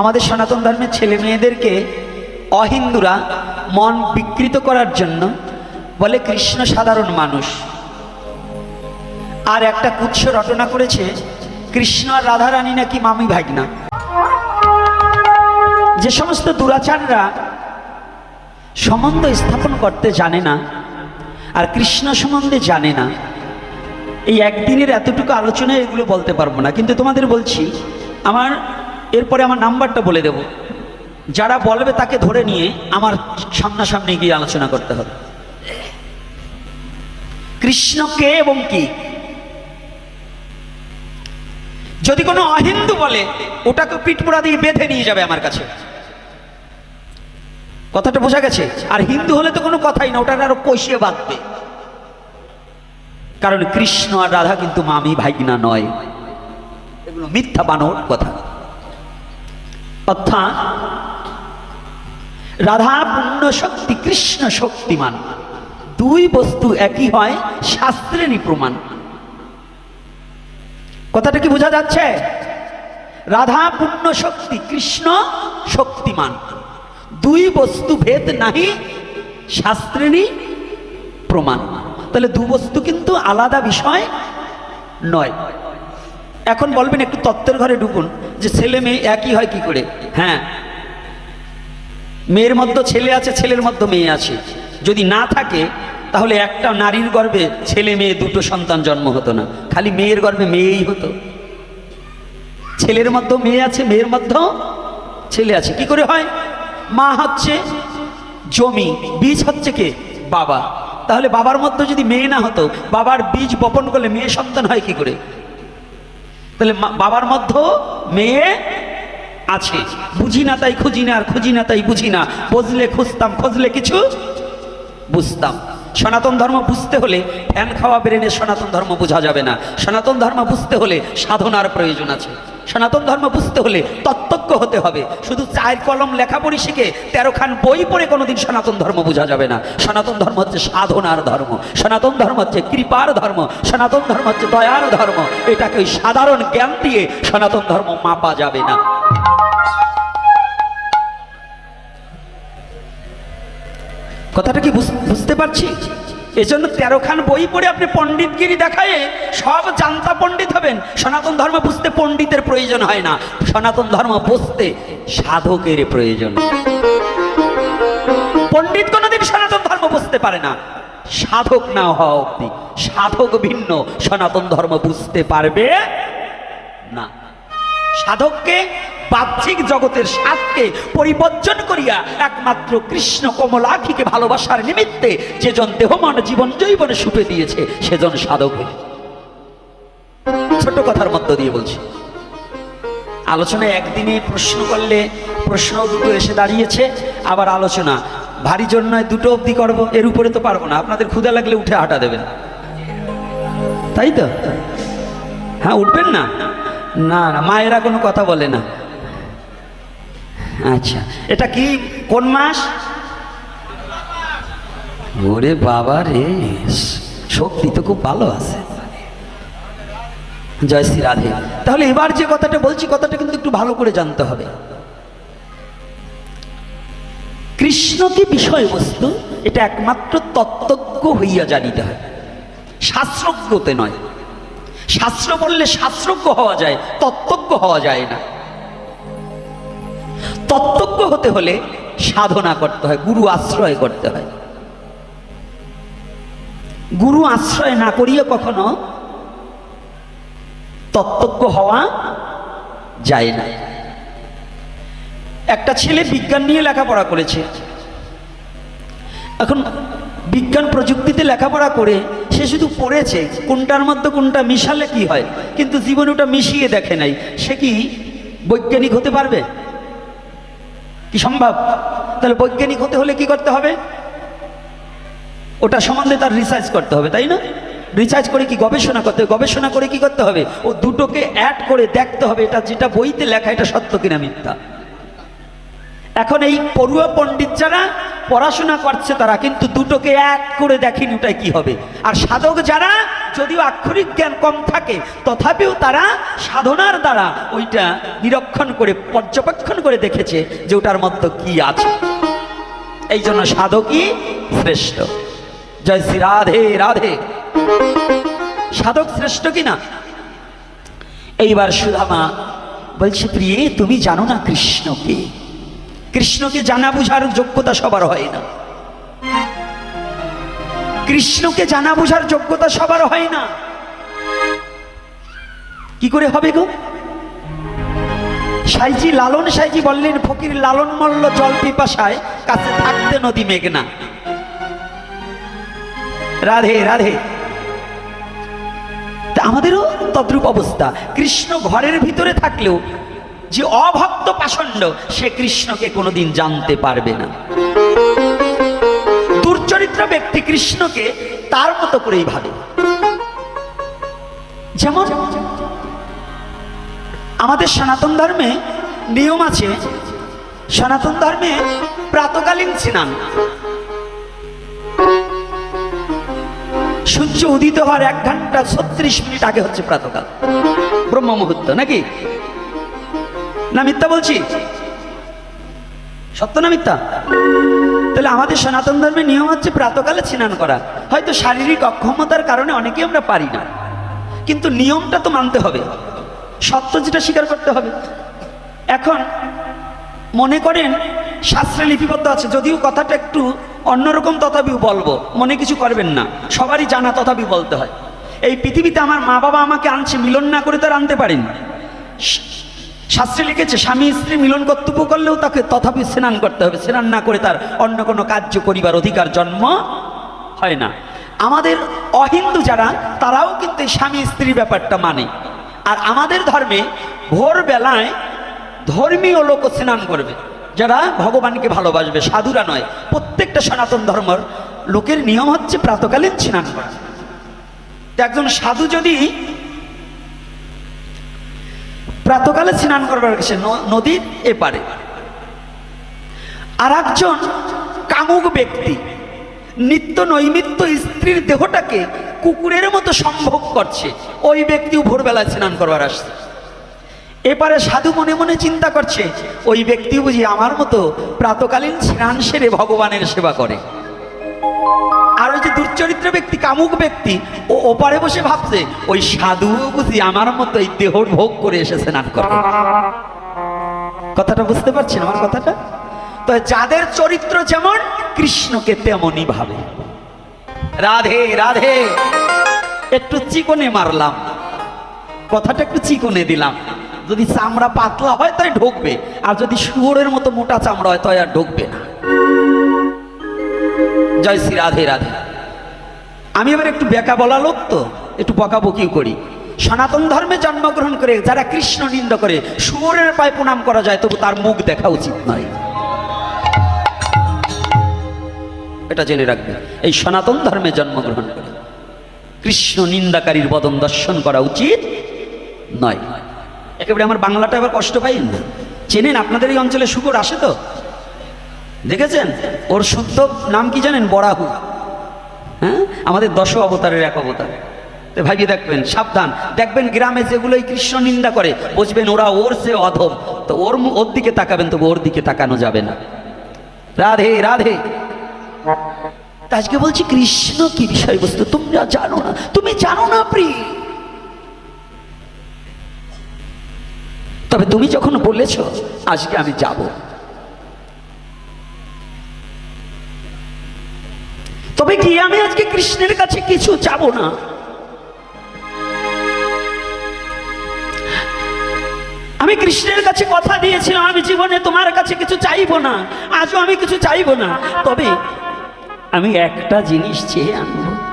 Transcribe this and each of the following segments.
আমাদের সনাতন ধর্মের ছেলে মেয়েদেরকে অহিন্দুরা মন বিকৃত করার জন্য বলে কৃষ্ণ সাধারণ মানুষ। আর একটা কুৎস রটনা করেছে কৃষ্ণ আর রাধারানী নাকি মামি ভাগনা। যে সমস্ত দুরাচাররা সম্বন্ধ স্থাপন করতে জানে না আর কৃষ্ণ সম্বন্ধে জানে না, এই একদিনের এতটুকু আলোচনায় এগুলো বলতে পারব না। কিন্তু তোমাদের বলছি, আমার এরপরে আমার নাম্বারটা বলে দেব। যারা বলবে তাকে ধরে নিয়ে আমার সামনাসামনি গিয়ে আলোচনা করতে হবে। কৃষ্ণ কে এবং কি? যদি কোনো অহিন্দু বলে, ওটাকে পিঠপোড়া দিয়ে বেঁধে নিয়ে যাবে আমার কাছে। কথাটা বোঝা গেছে? আর হিন্দু হলে তো কোনো কথাই না ওটা আরও কষিয়ে বাঁধবে। কারণ কৃষ্ণ আর রাধা কিন্তু মামি ভাইগনা নয়। এগুলো মিথ্যা বানোর কথা। অর্থাৎ রাধা পূর্ণ শক্তি, কৃষ্ণ শক্তিমান। দুই বস্তু একই হয় শাস্ত্রেরই প্রমাণ। কথাটা কি বোঝা যাচ্ছে? রাধা পূর্ণ শক্তি, কৃষ্ণ শক্তিমান। দুই বস্তু ভেদ নাহি শাস্ত্রেরই প্রমাণ। তাহলে দু বস্তু কিন্তু আলাদা বিষয় নয়। এখন বলবেন একটু তত্ত্বের ঘরে ঢুকুন যে ছেলে মেয়ে একই হয় কি করে? হ্যাঁ। মেয়ের মধ্যে ছেলে আছে, ছেলের মধ্যে মেয়ে আছে। যদি না থাকে, তাহলে একটা নারীর গর্ভে ছেলে মেয়ে দুটো সন্তান জন্ম হতো না। খালি মেয়ের গর্ভে মেয়েই হতো। ছেলের মধ্যে মেয়ে আছে, মেয়ের মধ্যেও ছেলে আছে। কি করে হয়? মা হচ্ছে জমি, বীজ হচ্ছে কে? বাবা। তাহলে বাবার মধ্যে যদি মেয়ে না হতো, বাবার বীজ বপন করলে মেয়ে সন্তান হয় কি করে? তাহলে বাবার মধ্যে মেয়ে আছে। বুঝি না তাই খুঁজি না, আর খুঁজি না তাই বুঝি না। বুঝলে খুঁজতাম, খুঁজলে কিছু বুঝতাম। সনাতন ধর্ম বুঝতে হলে ফ্যান খাওয়া বেরেনে সনাতন ধর্ম বোঝা যাবে না। সনাতন ধর্ম বুঝতে হলে সাধনার প্রয়োজন আছে। সনাতন ধর্ম বুঝতে হলে তত্ত্বজ্ঞ হতে হবে। শুধু চায়ের কলম লেখাপড়ি শিখে তেরো খান বই পড়ে কোনোদিন সনাতন ধর্ম বোঝা যাবে না। সনাতন ধর্ম হচ্ছে সাধনার ধর্ম। সনাতন ধর্ম হচ্ছে কৃপার ধর্ম। সনাতন ধর্ম হচ্ছে দয়ার ধর্ম। এটাকে ওই সাধারণ জ্ঞান দিয়ে সনাতন ধর্ম মাপা যাবে না। কথাটা কি বুঝ- বুঝতে পারছি? এজন্য তেরো খান বই পড়ে আপনি পণ্ডিতগিরি দেখায় সব জানতা পণ্ডিত হবেন। সনাতন ধর্ম বুঝতে পণ্ডিতের প্রয়োজন হয় না। সনাতন ধর্ম বুঝতে সাধকের প্রয়োজন। পণ্ডিত কোনোদিন সনাতন ধর্ম বুঝতে পারে না। সাধক না হওয়া অব্দি সাধক ভিন্ন। সনাতন ধর্ম বুঝতে পারবে না। সাধককে, বাহ্যিক জগতের স্বাদকে পরিবর্জন করিয়া একমাত্র কৃষ্ণ কমলাখিকে ভালোবাসার নিমিত্তে যেজন দেহমান জীবন জৈবনে সুপে দিয়েছে, সেজন সাধক। ছোট কথার মধ্য দিয়ে বলছি। আলোচনায় একদিনে প্রশ্ন করলে প্রশ্ন দুটো এসে দাঁড়িয়েছে, আবার আলোচনা। ভারী জন্য দুটো অবধি করব, এর উপরে তো পারব না, আপনাদের ক্ষুদা লাগলে উঠে হাঁটা দেবেন। তাই তো? হ্যাঁ উঠবেন না? না না, মায়েরা কোনো কথা বলে না। আচ্ছা এটা কি, কোন মাস? ওরে বাবা রে, শক্তি তো খুব ভালো আছে। জয় শ্রী রাধে। তাহলে এবার যে কথাটা বলছি, কথাটা কিন্তু একটু ভালো করে জানতে হবে। কৃষ্ণ কি বিষয়বস্তু? এটা একমাত্র তত্ত্বজ্ঞ হইয়া জানিতে হয়। শাস্ত্রজ্ঞতে নয়। শাস্ত্র বললে শাস্ত্রজ্ঞ হওয়া যায়, তত্ত্বজ্ঞ হওয়া যায় না। তত্ত্বজ্ঞ হতে হলে সাধনা করতে হয়, গুরু আশ্রয় করতে হয়। গুরু আশ্রয় না করিয়ে কখনো তত্ত্বজ্ঞ হওয়া যায় না। একটা ছেলে বিজ্ঞান নিয়ে লেখাপড়া করেছে। এখন বিজ্ঞান প্রযুক্তিতে লেখাপড়া করে সে শুধু পড়েছে, কোনটার মধ্যে কোনটা মিশালে কি হয়, কিন্তু জীবনে ওটা মিশিয়ে দেখে নাই। সে কি বৈজ্ঞানিক হতে পারবে? কি সম্ভব? তাহলে বৈজ্ঞানিক হতে হলে কি করতে হবে? ওটা সম্বন্ধে তার রিসার্চ করতে হবে, তাই না? রিসার্চ করে কি গবেষণা করতে হবে, গবেষণা করে কি করতে হবে? ও দুটোকে অ্যাড করে দেখতে হবে, এটা যেটা বইতে লেখা, এটা সত্য কিনা মিথ্যা। এখন এই পড়ুয়া পণ্ডিত যারা পড়াশোনা করছে তারা, কিন্তু দুটোকে এক করে দেখেনি ওটাই কি হবে। আর সাধক যারা, যদিও আক্ষরিক জ্ঞান কম থাকে, তথাপিও তারা সাধনার দ্বারা ওইটা নিরীক্ষণ করে, পর্যবেক্ষণ করে দেখেছে যে ওটার মধ্যে কি আছে। এই জন্য সাধকই শ্রেষ্ঠ। জয় শ্রী রাধে রাধে। সাধক শ্রেষ্ঠ কিনা? এইবার সুধামা বলছে, প্রিয়ে, তুমি জানো না কৃষ্ণকে? কৃষ্ণকে জানা বুঝার যোগ্যতা সবার হয় না। কৃষ্ণকে জানা বুঝার যোগ্যতা সবার হয় না। কি করে হবে গো? সাইজি লালন সাইজি বললেন, ফকির লালন মল্ল জল পিপাসায় কাছে থাকতে নদী মেঘনা। রাধে রাধে। আমাদেরও তদ্রূপ অবস্থা। কৃষ্ণ ঘরের ভিতরে থাকলেও যে অভক্ত পাষণ্ড সে কৃষ্ণকে কোনোদিন জানতে পারবে না। দুর্চরিত্র ব্যক্তি কৃষ্ণকে তার মতো করেই ভাবে। যেমন আমাদের সনাতন ধর্মে নিয়ম আছে, সনাতন ধর্মে প্রাতকালীন স্নান। সূর্য উদিত হওয়ার এক ঘণ্টা ছত্রিশ মিনিট আগে হচ্ছে প্রাতকাল। ব্রহ্ম মুহূর্ত নাকি? না মিথ্যা বলছি? সত্য না মিথ্যা? তাহলে আমাদের সনাতন ধর্মের নিয়ম হচ্ছে প্রাতকালে স্নান করা। হয়তো শারীরিক অক্ষমতার কারণে অনেকেই আমরা পারি না। কিন্তু নিয়মটা তো মানতে হবে। সত্য যেটা স্বীকার করতে হবে। এখন মনে করেন শাস্ত্রে লিপিবদ্ধ আছে, যদিও কথাটা একটু অন্যরকম তথাপিও বলব। মনে কিছু করবেন না। সবারই জানা তথাপি বলতে হয়। এই পৃথিবীতে আমার মা বাবা আমাকে আনছে, মিলন না করে তার আনতে পারেন। শাস্ত্রে লিখেছে, স্বামী স্ত্রী মিলন কর্তব্য করলেও তাকে তথাপি স্নান করতে হবে। স্নান না করে তার অন্য কোনো কার্য করিবার অধিকার জন্ম হয় না। আমাদের অহিন্দু যারা, তারাও কিন্তু স্বামী স্ত্রীর ব্যাপারটা মানে। আর আমাদের ধর্মে ভোরবেলায় ধর্মীয় লোক স্নান করবে। যারা ভগবানকে ভালোবাসবে, সাধুরা নয়, প্রত্যেকটা সনাতন ধর্মের লোকের নিয়ম হচ্ছে প্রাতকালীন স্নান করা। একজন সাধু যদি প্রাতকালে স্নান করবার গেছে নদীর এপারে। আর একজন কামুক ব্যক্তি, নিত্য নৈমিত্য স্ত্রীর দেহটাকে কুকুরের মতো সম্ভব করছে। ওই ব্যক্তিও ভোরবেলায় স্নান করবার আসছে। এপারে সাধু মনে মনে চিন্তা করছে, ওই ব্যক্তি বুঝি আমার মতো প্রাতকালীন স্নান সেরে ভগবানের সেবা করে। আর ওই যে দুর্চরিত্র ব্যক্তি, কামুক ব্যক্তি, ও ওপারে বসে ভাবছে, ওই সাধু বুঝি আমার মতো এই দেহর ভোগ করে এসে স্নান করে। কথাটা বুঝতে পারছেন আমার কথাটা? তো যাদের চরিত্র যেমন, কৃষ্ণকে তেমনই ভাবে। রাধে রাধে, একটু চিকনে মারলাম। কথাটা একটু চিকনে দিলাম। যদি চামড়া পাতলা হয় তাই ঢুকবে, আর যদি শুয়োরের মতো মোটা চামড়া হয় তাই আর ঢুকবে না। জয় শ্রী রাধে রাধে। আমি এবার একটু বেকা বলা লোক তো, একটু বকাবকি করি। সনাতন ধর্মে জন্মগ্রহণ করে যারা কৃষ্ণ নিন্দ করে, শুয়োরের পায়ে প্রণাম করা যায়, তবু তার মুখ দেখা উচিত নয়। এটা জেনে রাখবে, এই সনাতন ধর্মে জন্মগ্রহণ করে। কৃষ্ণ নিন্দাকারীর বদন দর্শন করা উচিত নয়। একেবারে আমার বাংলাটা এবার কষ্ট পাই না। চেনেন, আপনাদের এই অঞ্চলে শুকর আসে তো? দেখেছেন? ওর শুদ্ধ নাম কি জানেন? বরাহু। হ্যাঁ? আমাদের দশ অবতারের এক অবতার। তো ভাবিয়ে দেখবেন, সাবধান। দেখবেন গ্রামে যেগুলো এই কৃষ্ণ নিন্দা করে, বুঝবেন ওরা ওর সে অধম। তো ওর ওর দিকে তাকাবেন, তবু ওর দিকে তাকানো যাবে না। রাধে রাধে। আজকে বলছি, কৃষ্ণ কি বিষয়বস্তু? তোমরা জানো না। তুমি জানো না প্রিয় তবে তুমি যখন বলেছ, আজকে আমি যাব। কি আমি আজকে কৃষ্ণের কাছে কিছু চাবো না? আমি কৃষ্ণের কাছে কথা দিয়েছিলাম, আমি জীবনে তোমার কাছে কিছু চাইব না, আজও আমি কিছু চাইব না। তবে আমি একটা জিনিস চেয়ে আনব।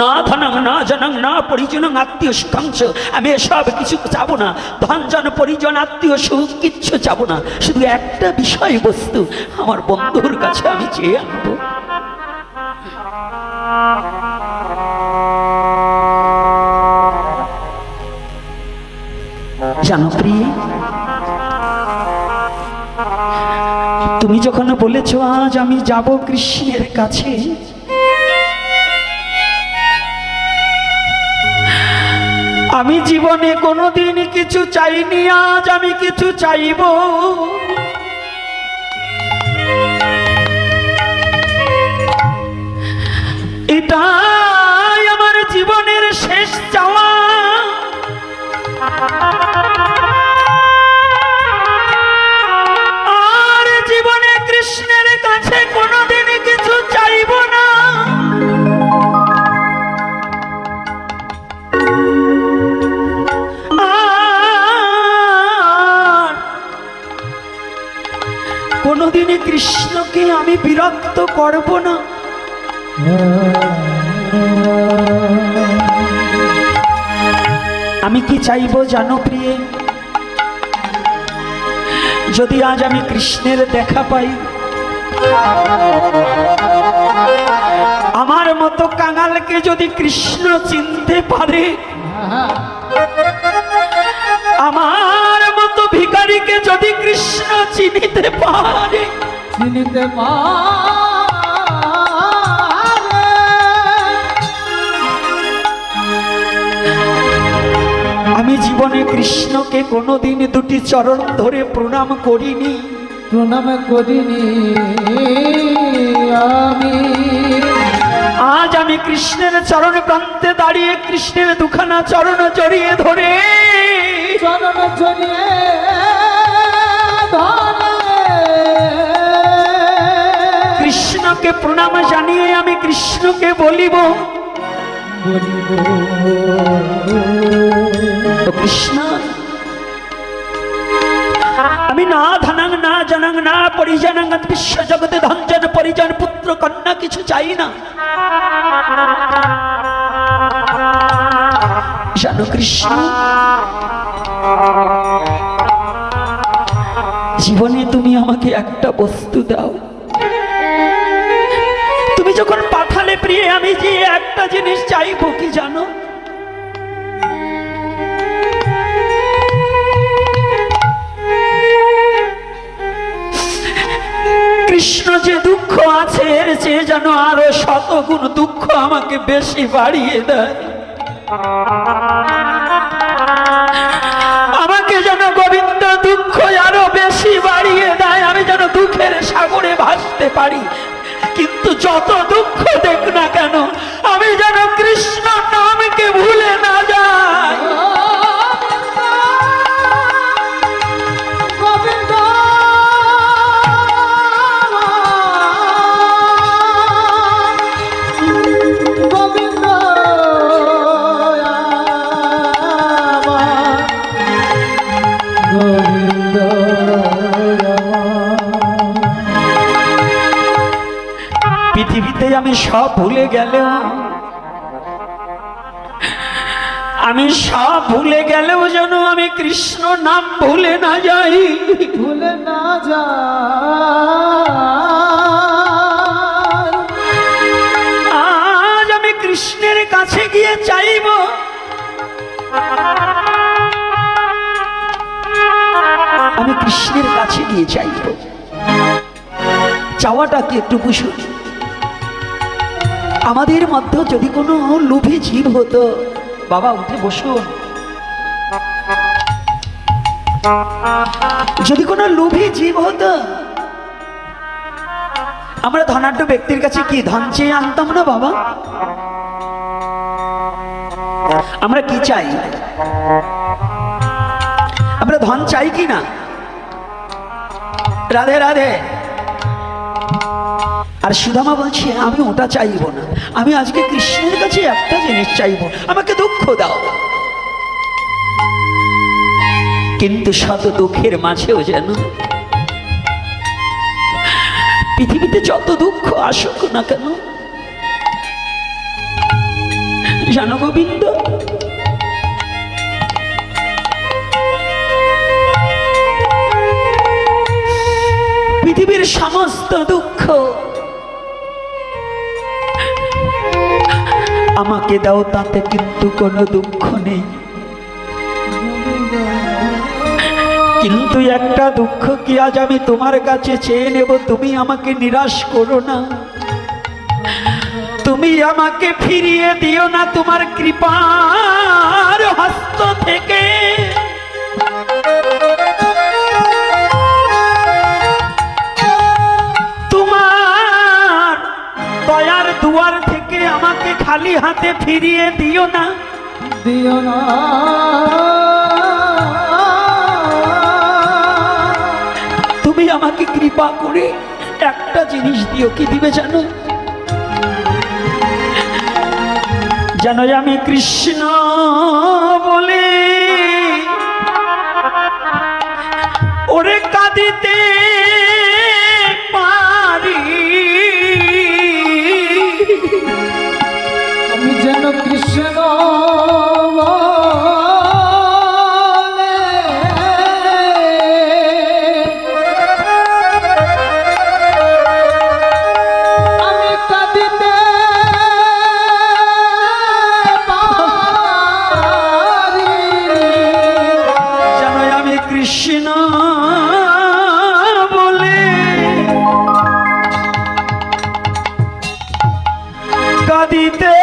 না ধনং, না জনং, না পরিজন, আত্মীয় সুখাংশ আমি এসব কিছু চাবো না। ধন, জন, পরিজন, আত্মীয় সুখ, কিচ্ছু চাবো না। শুধু একটা বিষয়বস্তু আমার বন্ধুর কাছে আমি চেয়ে আনব। জানো প্রিয়, তুমি যখন বলেছ, আজ আমি যাব কৃষ্ণের কাছে আমি জীবনে কোনোদিন কিছু চাইনি আজ আমি কিছু চাইব। এটাই কোনোদিনই কৃষ্ণকে আমি বিরক্ত করব না। আমি কি চাইব জানো প্রিয়ে? যদি আজ আমি কৃষ্ণের দেখা পাই, আমার মতো কাঙালকে যদি কৃষ্ণ চিনতে পারে, আমার ভিখারিকে যদি কৃষ্ণ চিনিতে পারে। চিনিতে পারে। আমি জীবনে কৃষ্ণকে কোনোদিন দুটি চরণ ধরে প্রণাম করিনি। প্রণাম করিনি আমি। আজ আমি কৃষ্ণের চরণ প্রান্তে দাঁড়িয়ে কৃষ্ণের দুখানা চরণ জড়িয়ে ধরে। চরণ চলিয়ে কৃষ্ণকে প্রণাম জানিয়ে আমি কৃষ্ণকে বলিব। কৃষ্ণ আমি না ধনাং না জনাং না পরিজনাং বিশ্ব জগতে ধনজন পরিজন পুত্র কন্যা কিছু চাই না। জানো কৃষ্ণ জীবনে তুমি আমাকে একটা বস্তু দাও। তুমি যখন পাঠালে প্রিয়ে, আমি যে একটা জিনিস চাইব কি জানো? কৃষ্ণ যে দুঃখ আছে চেয়ে যেন আরও শতগুণ দুঃখ আমাকে বেশি বাড়িয়ে দেয়। দুঃখ আরও বেশি বাড়িয়ে দেয়, আমি যেন দুঃখের সাগরে ভাসতে পারি। কিন্তু যত দুঃখ দেখ আমি সব ভুলে গেলেও আমি সব ভুলে গেলেও যেন আমি কৃষ্ণ নাম ভুলে না যাই। ভুলে না যায় আজ আমি কৃষ্ণের কাছে গিয়ে চাইব। আমি কৃষ্ণের কাছে গিয়ে চাইব। চাওয়াটা কি একটু বুঝুন। আমাদের মধ্যে যদি কোনো লোভী জীব হতো, বাবা, উঠে বসুন। যদি কোনো লোভী জীব হতো, আমরা ধনাঢ্য ব্যক্তির কাছে কি ধন চেয়ে আনতাম না, বাবা? আমরা কি চাই? আমরা ধন চাই কি না? রাধে রাধে। আর সুদামা বলছে, আমি ওটা চাইব না। আমি আজকে কৃষ্ণের কাছে একটা জিনিস চাইব। আমাকে দুঃখ দাও। কিন্তু শত দুঃখের মাঝেও যেন পৃথিবীতে যত দুঃখ আসুক না কেন, জানো গোবিন্দ? পৃথিবীর সমস্ত দুঃখ আমাকে দাও, তাতে কিন্তু কোনো দুঃখ নেই। কিন্তু একটা দুঃখ কি আজ আমি তোমার কাছে চেয়ে নেব? তুমি আমাকে নিরাশ করো না। তুমি আমাকে ফিরিয়ে দিও না তোমার কৃপার হস্ত থেকে। খালি হাতে ফিরিয়ে দিও না। দিও না। তুমি আমাকে কৃপা করে একটা জিনিস দিও কি দিবে জানো? যেন আমি কৃষ্ণ বলে ওরে কাঁদিতে পারি কাঁদিতে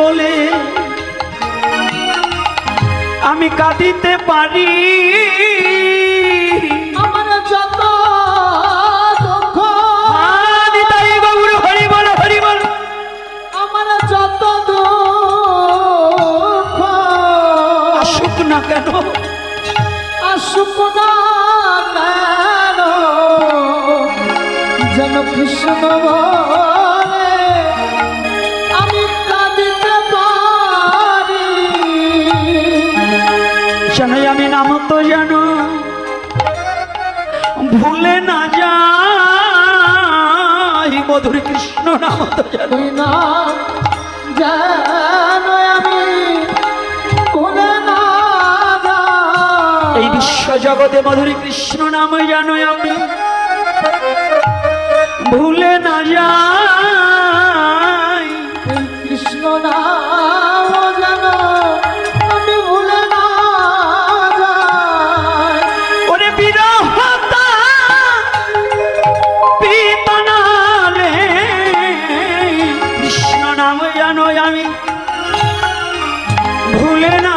বলে আমি কাঁদিতে পারি। আমার যত দুঃখ। আসুক না কেন? আসুক না কেন? যেন কৃষ্ণ আমি নাম তো জানো ভুলে না যাই মধুর কৃষ্ণ নাম তো জানো না যেন আমি এই বিশ্ব জগতে মধুর কৃষ্ণ নাম জানো আমি। ভুলে না যাই আমি। ভুলে না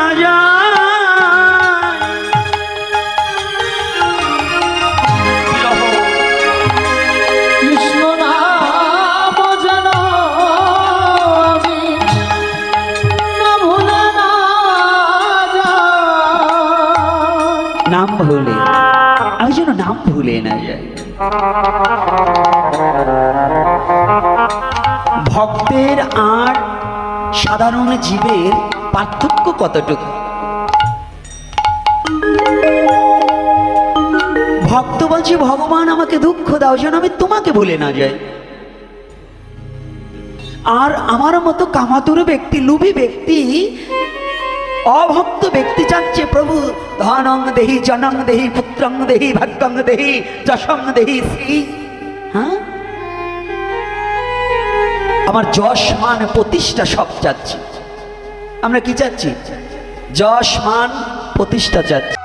কৃষ্ণ নাম ভুলে আমি যেন নাম ভুলে না যাই। ভক্তের আর সাধারণ জীবের পার্থক্য কতটুকু? ভক্ত বলছে, ভগবান, আমাকে দুঃখ দাও, যেন আমি তোমাকে ভুলে না যাই। আর আমার মতো কামাতুর ব্যক্তি, লুভি ব্যক্তি, অভক্ত ব্যক্তি চাচ্ছে, প্রভু, ধনং দেহি, জনং দেহি, পুত্রং দেহি, ভাগ্যং দেহি, যশং দেহি, শ্রী হ্যাঁ? আমার যশ মান প্রতিষ্ঠা সব চাচ্ছি। আমরা কি চাচ্ছি? যশ মান প্রতিষ্ঠা চাচ্ছি।